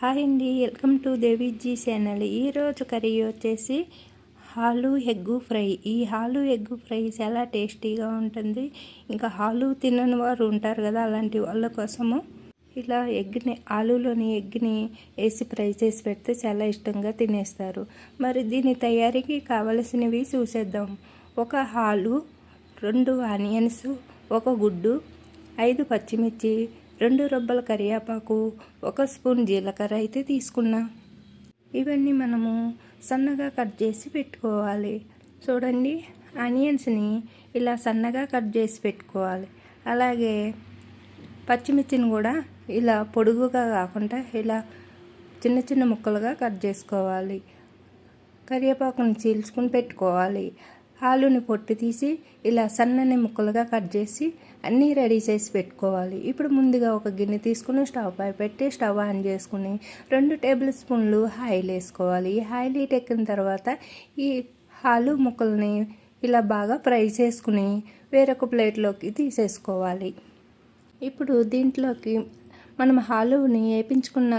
Hi అండి welcome to Deviji channel. ఈరోజు curry వచ్చేసి హాలు ఎగ్గు ఫ్రై. ఈ హాలు ఎగ్గు ఫ్రై చాలా టేస్టీగా ఉంటుంది. ఇంకా హాలు తినని వారు ఉంటారు కదా అలాంటి వాళ్ళ కోసము ఇలా ఎగ్ని ఆలులోని ఎగ్ని వేసి ఫ్రై చేసి పెడితే చాలా ఇష్టంగా తినేస్తారు. మరి దీని తయారీకి కావలసినవి చూసేద్దాం. ఒక హాలు రెండు ఆనియన్స్ ఒక గుడ్డు ఐదు పచ్చిమిర్చి రెండు రొబ్బల కరివేపాకు ఒక స్పూన్ జీలకర్ర అయితే తీసుకున్నా. ఇవన్నీ మనము సన్నగా కట్ చేసి పెట్టుకోవాలి. చూడండి ఆనియన్స్ని ఇలా సన్నగా కట్ చేసి పెట్టుకోవాలి. అలాగే పచ్చిమిర్చిని కూడా ఇలా పొడుగుగా కాకుండా ఇలా చిన్న చిన్న ముక్కలుగా కట్ చేసుకోవాలి. కరివేపాకుని చీల్చుకుని పెట్టుకోవాలి. ఆలుని పొట్టు తీసి ఇలా సన్నని ముక్కలుగా కట్ చేసి అన్నీ రెడీ చేసి పెట్టుకోవాలి. ఇప్పుడు ముందుగా ఒక గిన్నె తీసుకుని స్టవ్ పై పెట్టి స్టవ్ ఆన్ చేసుకుని రెండు టేబుల్ స్పూన్లు ఆయిల్ వేసుకోవాలి. ఈ ఆయిల్ ఎక్కిన తర్వాత ఈ ఆలు ముక్కల్ని ఇలా బాగా ఫ్రై చేసుకుని వేరొక ప్లేట్లోకి తీసేసుకోవాలి. ఇప్పుడు దీంట్లోకి మనం హాలువుని వేపించుకున్న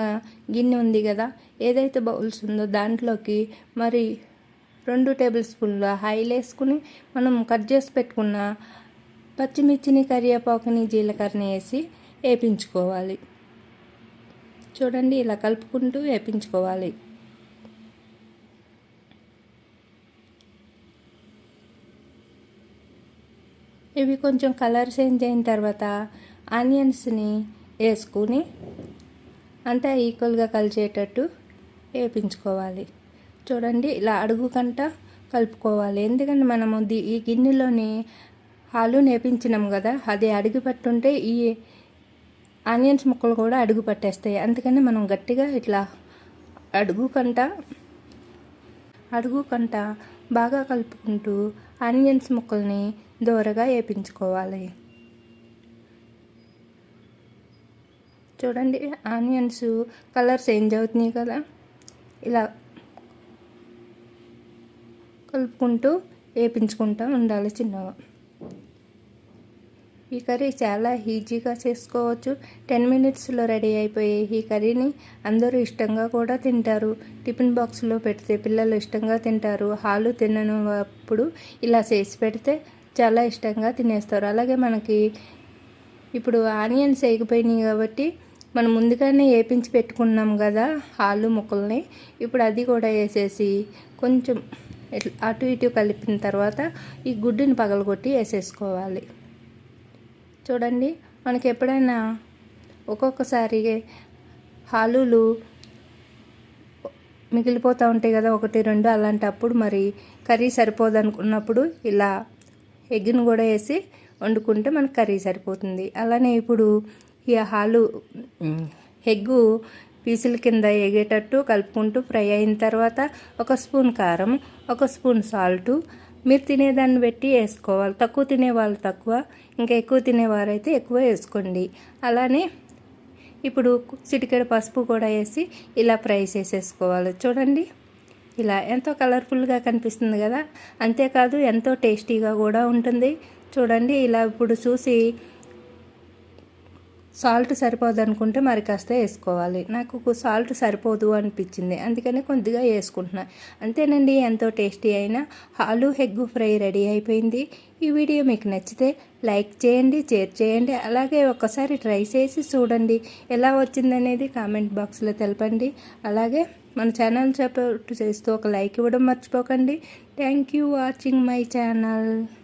గిన్నె ఉంది కదా ఏదైతే బౌల్స్ ఉందో దాంట్లోకి మరి రెండు టేబుల్ స్పూన్ల ఆయిల్ వేసుకుని మనం కట్ చేసి పెట్టుకున్న పచ్చిమిర్చిని కరివేపాకుని జీలకర్రని వేసి వేపించుకోవాలి. చూడండి ఇలా కలుపుకుంటూ వేపించుకోవాలి. ఇవి కొంచెం కలర్ చేంజ్ అయిన తర్వాత ఆనియన్స్ని వేసుకుని అంతా ఈక్వల్గా కలిసేటట్టు వేపించుకోవాలి. చూడండి ఇలా అడుగు కంట కలుపుకోవాలి. ఎందుకంటే మనము ఈ గిన్నెలోని హాలు నేపించినాం కదా అది అడుగు పట్టుంటే ఈ ఆనియన్స్ ముక్కలు కూడా అడుగు పట్టేస్తాయి. అందుకని మనం గట్టిగా ఇట్లా అడుగు కంట అడుగు కంట బాగా కలుపుకుంటూ ఆనియన్స్ ముక్కల్ని దూరగా వేపించుకోవాలి చూడండి ఆనియన్స్ కలర్ చేంజ్ అవుతున్నాయి కదా. ఇలా కలుపుకుంటూ వేపించుకుంటూ ఉండాలి చిన్నగా. ఈ కర్రీ చాలా ఈజీగా చేసుకోవచ్చు. టెన్ మినిట్స్లో రెడీ అయిపోయే ఈ కర్రీని అందరూ ఇష్టంగా కూడా తింటారు. టిఫిన్ బాక్స్లో పెడితే పిల్లలు ఇష్టంగా తింటారు. హాలు తిననప్పుడు ఇలా చేసి పెడితే చాలా ఇష్టంగా తినేస్తారు. అలాగే మనకి ఇప్పుడు ఆనియన్స్ వేగిపోయినాయి కాబట్టి మనం ముందుగానే వేపించి పెట్టుకున్నాం కదా హాలు ముక్కల్ని. ఇప్పుడు అది కూడా వేసేసి కొంచెం అటు ఇటు కలిపిన తర్వాత ఈ గుడ్డుని పగలగొట్టి వేసేసుకోవాలి. చూడండి మనకి ఎప్పుడైనా ఒక్కొక్కసారి హాలులు మిగిలిపోతూ ఉంటాయి కదా ఒకటి రెండు అలాంటప్పుడు మరి కర్రీ సరిపోదు అనుకున్నప్పుడు ఇలా ఎగ్గును కూడా వేసి వండుకుంటే మనకు కర్రీ సరిపోతుంది. అలానే ఇప్పుడు ఈ హాలు ఎగ్గు పీసుల కింద ఎగేటట్టు కలుపుకుంటూ ఫ్రై అయిన తర్వాత ఒక స్పూన్ కారం ఒక స్పూన్ సాల్టు. మీరు తినేదాన్ని పెట్టి వేసుకోవాలి. తక్కువ తినేవాళ్ళు తక్కువ ఇంకా ఎక్కువ తినేవారైతే ఎక్కువ వేసుకోండి. అలానే ఇప్పుడు చిటికెడ పసుపు కూడా వేసి ఇలా ఫ్రై చేసేసుకోవాలి. చూడండి ఇలా ఎంతో కలర్ఫుల్గా కనిపిస్తుంది కదా? అంతేకాదు ఎంతో టేస్టీగా కూడా ఉంటుంది. చూడండి ఇలా ఇప్పుడు చూసి సాల్ట్ సరిపోదు అనుకుంటే మరి కాస్త వేసుకోవాలి. నాకు సాల్ట్ సరిపోదు అనిపించింది. అందుకని కొద్దిగా వేసుకుంటున్నా. అంతేనండి ఎంతో టేస్టీ అయిన ఆలు హెగ్గు ఫ్రై రెడీ అయిపోయింది. ఈ వీడియో మీకు నచ్చితే లైక్ చేయండి షేర్ చేయండి అలాగే ఒక్కసారి ట్రై చేసి చూడండి. ఎలా వచ్చిందనేది కామెంట్ బాక్స్లో తెలపండి. అలాగే మన ఛానల్ సపోర్ట్ చేస్తూ ఒక లైక్ ఇవ్వడం మర్చిపోకండి. Thank you watching my channel.